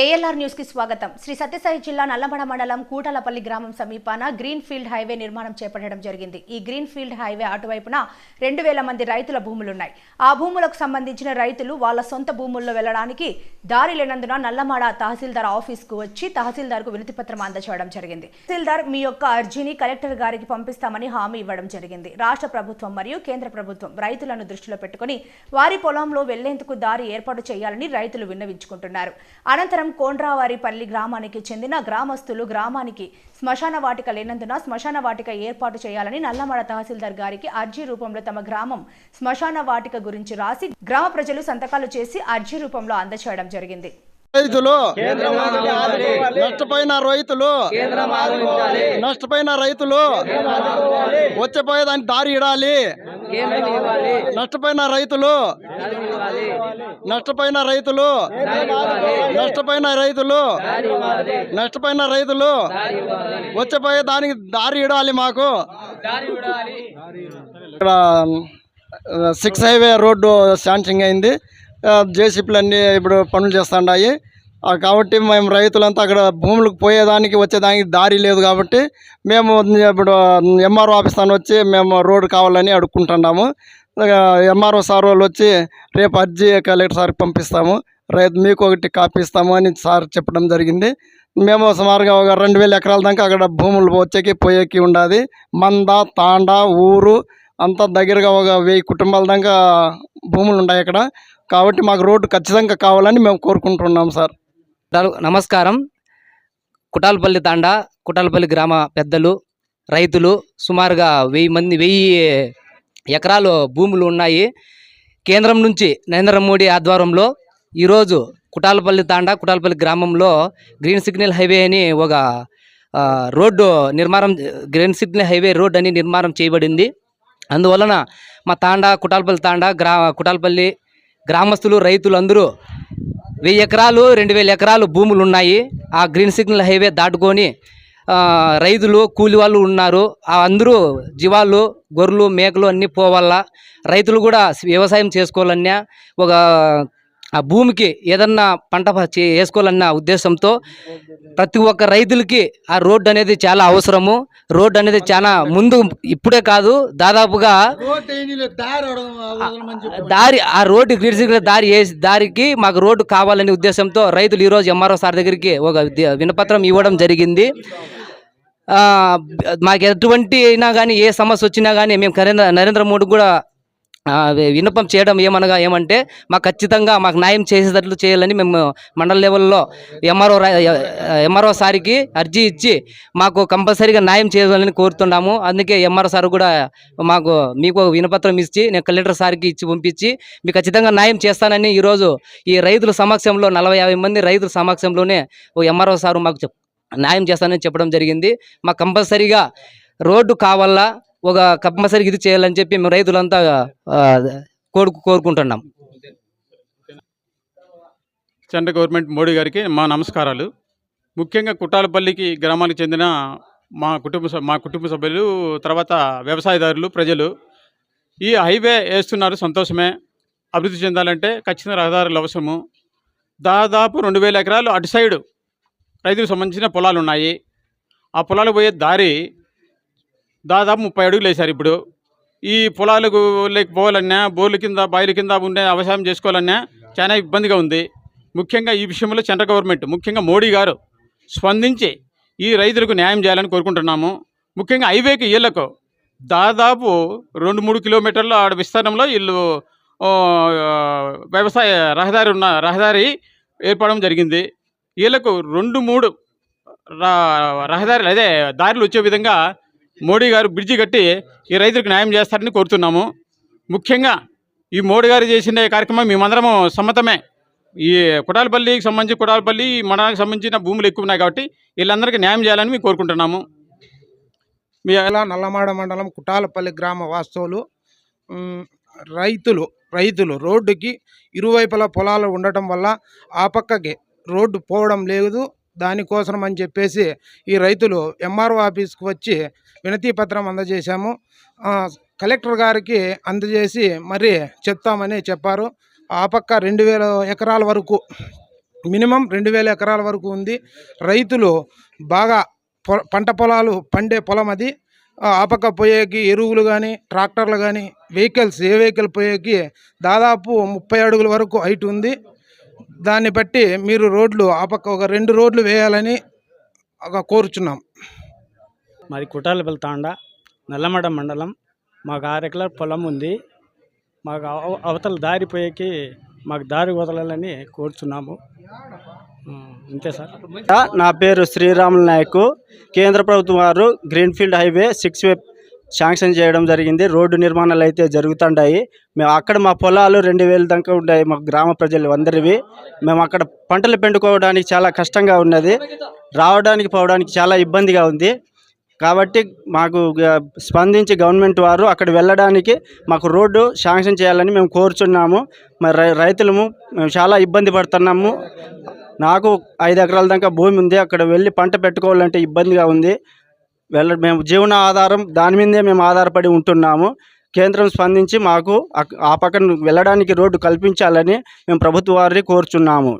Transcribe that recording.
ALR న్యూస్కి స్వాగతం. శ్రీ సత్యసాయి జిల్లా నల్లమడ మండలం కూటలపల్లి గ్రామం సమీపాన గ్రీన్ ఫీల్డ్ హైవే నిర్మాణం చేపట్టడం జరిగింది. ఈ గ్రీన్ ఫీల్డ్ హైవే అటువైపున రెండు వేల మంది రైతుల భూములున్నాయి. ఆ భూములకు సంబంధించిన రైతులు వాళ్ళ సొంత భూముల్లో వెళ్ళడానికి దారి లేనందున నల్లమడ తహసీల్దార్ ఆఫీస్కు వచ్చి తహసీల్దార్కు వినతి పత్రం అందచేయడం జరిగింది. తహసీల్దార్ మీ యొక్క అర్జీని కలెక్టర్ గారికి పంపిస్తామని హామీ ఇవ్వడం జరిగింది. రాష్ట్ర ప్రభుత్వం మరియు కేంద్ర ప్రభుత్వం రైతులను దృష్టిలో పెట్టుకుని వారి పొలంలో వెళ్ళేందుకు దారి ఏర్పాటు చేయాలని రైతులు విన్నవించుకుంటున్నారు. అనంతరం కోండ్రావారిపల్లి గ్రామానికి చెందిన గ్రామస్తులు గ్రామానికి శ్మశాన వాటిక లేనందున శ్మశాన వాటిక ఏర్పాటు చేయాలని నల్లమడ తహసీల్దార్ గారికి అర్జీ రూపంలో తమ గ్రామం శ్మశాన వాటిక గురించి రాసి గ్రామ ప్రజలు సంతకాలు చేసి అర్జీ రూపంలో అందచేయడం జరిగింది. రైతులు నష్టపోయిన రైతులు నష్టపోయిన రైతులు వచ్చేపోయేదానికి దారి ఇడాలి. నష్టపోయిన రైతులు. నష్టపోయిన రైతులు. నష్టపోయిన రైతులు. నష్టపోయిన రైతులు. వచ్చేపోయే దానికి దారి ఇడాలి మాకు. ఇక్కడ సిక్స్ హైవే రోడ్డు శాంక్షన్ అయింది. జేసీపీలు అన్నీ ఇప్పుడు పనులు చేస్తున్నాయి ఆ, కాబట్టి మేము రైతులంతా అక్కడ భూములకు పోయేదానికి వచ్చేదానికి దారి లేదు కాబట్టి మేము ఇప్పుడు ఎంఆర్ఓ ఆఫీస్ అని వచ్చి మేము రోడ్డు కావాలని అడుక్కుంటున్నాము. ఎంఆర్ఓ సార్ వాళ్ళు వచ్చి రేపు అర్జీ కలెక్టర్ సార్ పంపిస్తాము. రైతు మీకు ఒకటి కాపీ ఇస్తాము అని సార్ చెప్పడం జరిగింది. మేము సుమారుగా ఒక రెండు వేల ఎకరాల దాకా అక్కడ భూములు వచ్చేకి పోయేకి ఉండాది. మంద తాండ ఊరు అంతా దగ్గరగా ఒక వెయ్యి కుటుంబాల దాకా భూములు ఉన్నాయి అక్కడ. కాబట్టి మాకు రోడ్డు ఖచ్చితంగా కావాలని మేము కోరుకుంటున్నాం సార్. నమస్కారం. కుటాలపల్లి తాండా కుటాలపల్లి గ్రామ పెద్దలు రైతులు సుమారుగా వెయ్యి మంది వెయ్యి ఎకరాలు భూములు ఉన్నాయి. కేంద్రం నుంచి నరేంద్ర మోడీ ఆధ్వర్యంలో ఈరోజు కుటాలపల్లి తాండా కుటాలపల్లి గ్రామంలో గ్రీన్ సిగ్నల్ హైవే అని ఒక రోడ్డు నిర్మాణం గ్రీన్ సిగ్నల్ హైవే రోడ్ అని నిర్మాణం చేయబడింది. అందువలన మా తాండా కుటాలపల్లి తాండా గ్రా కుటాలపల్లి గ్రామస్తులు రైతులు అందరూ వెయ్యి ఎకరాలు రెండు వేల ఎకరాలు భూములు ఉన్నాయి ఆ గ్రీన్ సిగ్నల్ హైవే దాటుకొని రైతులు కూలి వాళ్ళు ఉన్నారు. ఆ అందరూ జీవాలు గొర్రెలు మేకలు అన్నీ పోవాలా. రైతులు కూడా వ్యవసాయం చేసుకోవాలన్నా ఒక ఆ భూమికి ఏదన్నా పంట చే- వేసుకోవాలన్న ఉద్దేశంతో ప్రతి ఒక్క రైతులకి ఆ రోడ్డు అనేది చాలా అవసరము. రోడ్డు అనేది చాలా ముందు ఇప్పుడే కాదు దాదాపుగా దారి ఆ రోడ్డు గ్రీన్ దారి వేసి దారికి మాకు రోడ్డు కావాలనే ఉద్దేశంతో రైతులు ఈరోజు ఎంఆర్ఓ సార్ దగ్గరికి ఒక వినపత్రం ఇవ్వడం జరిగింది. మాకు ఎటువంటి అయినా కానీ ఏ సమస్య వచ్చినా కానీ మేము నరేంద్ర నరేంద్ర మోడీ కూడా విన్నపం చేయడం ఏమనగా ఏమంటే మాకు ఖచ్చితంగా మాకు న్యాయం చేసేటట్లు చేయాలని మేము మండల లెవెల్లో ఎంఆర్ఓ ఎంఆర్ఓ సార్కి అర్జీ ఇచ్చి మాకు కంపల్సరీగా న్యాయం చేయాలని కోరుతున్నాము. అందుకే ఎంఆర్ఓ సార్ కూడా మాకు మీకు వినపత్రం ఇచ్చి నేను కలెక్టర్ సార్కి ఇచ్చి పంపించి మీకు ఖచ్చితంగా న్యాయం చేస్తానని ఈరోజు ఈ రైతుల సమక్షంలో నలభై యాభై మంది రైతుల సమక్షంలోనే ఓ ఎంఆర్ఓ సారు మాకు చెప్ న్యాయం చేస్తానని చెప్పడం జరిగింది. మాకు కంపల్సరీగా రోడ్డు కావాలా ఒక కంపల్సరీ ఇది చేయాలని చెప్పి మేము రైతులంతా కోరుకు కోరుకుంటున్నాం. సెంట్రల్ గవర్నమెంట్ మోడీ గారికి మా నమస్కారాలు. ముఖ్యంగా కుట్టాలపల్లికి గ్రామానికి చెందిన మా కుటుంబ మా కుటుంబ సభ్యులు తర్వాత వ్యవసాయదారులు ప్రజలు ఈ హైవే వేస్తున్నారు సంతోషమే. అభివృద్ధి చెందాలంటే ఖచ్చితంగా రహదారులు అవసరము. దాదాపు రెండు వేల ఎకరాలు అటు సైడు రైతులకు సంబంధించిన పొలాలు ఉన్నాయి. ఆ పొలాలు పోయే దారి దాదాపు ముప్పై అడుగులు వేశారు ఇప్పుడు. ఈ పొలాలకు లేకపోవాలన్నా బోర్లు బోర్ల కింద బాయిల కింద ఉండే వ్యవసాయం చేసుకోవాలన్నా చాలా ఇబ్బందిగా ఉంది. ముఖ్యంగా ఈ విషయంలో సెంట్రల్ గవర్నమెంట్ ముఖ్యంగా మోడీ గారు స్పందించి ఈ రైతులకు న్యాయం చేయాలని కోరుకుంటున్నాము. ముఖ్యంగా హైవేకి ఇళ్ళకు దాదాపు రెండు మూడు కిలోమీటర్ల ఆడ విస్తీర్ణంలో వీళ్ళు వ్యవసాయ రహదారి ఉన్న రహదారి ఏర్పడడం జరిగింది. వీళ్ళకు రెండు మూడు రా- రహదారులు అదే దారులు వచ్చే విధంగా మోడీ గారు బ్రిడ్జి కట్టి ఈ రైతులకు న్యాయం చేస్తారని కోరుతున్నాము. ముఖ్యంగా ఈ మోడీ గారు చేసిన కార్యక్రమం మేమందరము సమ్మతమే. ఈ కుటాలపల్లికి సంబంధించి కుటాలపల్లి ఈ మండలానికి సంబంధించిన భూములు ఎక్కువ ఉన్నాయి కాబట్టి వీళ్ళందరికీ న్యాయం చేయాలని మేము కోరుకుంటున్నాము. మీ నల్లమాడ మండలం కుటాలపల్లి గ్రామ వాస్తవులు రైతులు రైతులు రోడ్డుకి ఇరువైపులా పొలాలు ఉండటం వల్ల ఆ పక్కకి రోడ్డు పోవడం లేదు. దానికోసం అని చెప్పేసి ఈ రైతులు ఎంఆర్ఓ ఆఫీస్కి వచ్చి వినతి పత్రం అందజేశాము. కలెక్టర్ గారికి అందజేసి మరి చెప్తామని చెప్పారు. ఆ పక్క రెండు వేల ఎకరాల వరకు మినిమం రెండు వేల ఎకరాల వరకు ఉంది. రైతులు బాగా పొ పంట పొలాలు పండే పొలం అది. ఆ ఆ పక్క పోయేకి ఎరువులు కానీ ట్రాక్టర్లు కానీ వెహికల్స్ ఏ వెహికల్ పోయేకి దాదాపు ముప్పై అడుగుల వరకు హైట్ ఉంది. దాన్ని బట్టి మీరు రోడ్లు ఆ పక్క ఒక రెండు రోడ్లు వేయాలని ఒక కోరుచున్నాం. మాది కుటాలపల్లి తాండా నల్లమడ మండలం మాకు ఆరు ఎకరాల పొలం ఉంది. మాకు అవ- అవతల దారి పోయేకి మాకు దారి వదలాలని కోరుచున్నాము. అంతే సార్. నా పేరు శ్రీరాములు నాయక్. కేంద్ర ప్రభుత్వం వారు greenfield highway six way sanction చేయడం జరిగింది. రోడ్డు నిర్మాణాలు అయితే జరుగుతుంటాయి మేము అక్కడ మా పొలాలు రెండు వేల దాకా ఉన్నాయి మా గ్రామ ప్రజలు అందరివి. మేము అక్కడ పంటలు పెండుకోవడానికి చాలా కష్టంగా ఉన్నది. రావడానికి పోవడానికి చాలా ఇబ్బందిగా ఉంది. కాబట్టి మాకు స్పందించి గవర్నమెంట్ వారు అక్కడ వెళ్ళడానికి మాకు రోడ్డు శాంక్షన్ చేయాలని మేము కోరుచున్నాము. మరి రైతులము మేము చాలా ఇబ్బంది పడుతున్నాము. నాకు ఐదు ఎకరాల దాకా భూమి ఉంది. అక్కడ వెళ్ళి పంట పెట్టుకోవాలంటే ఇబ్బందిగా ఉంది. వెళ్ళ మేము జీవన ఆధారం దాని మీదే మేము ఆధారపడి ఉంటున్నాము. కేంద్రం స్పందించి మాకు ఆ పక్కన వెళ్ళడానికి రోడ్డు కల్పించాలని మేము ప్రభుత్వ వారిని కోరుచున్నాము.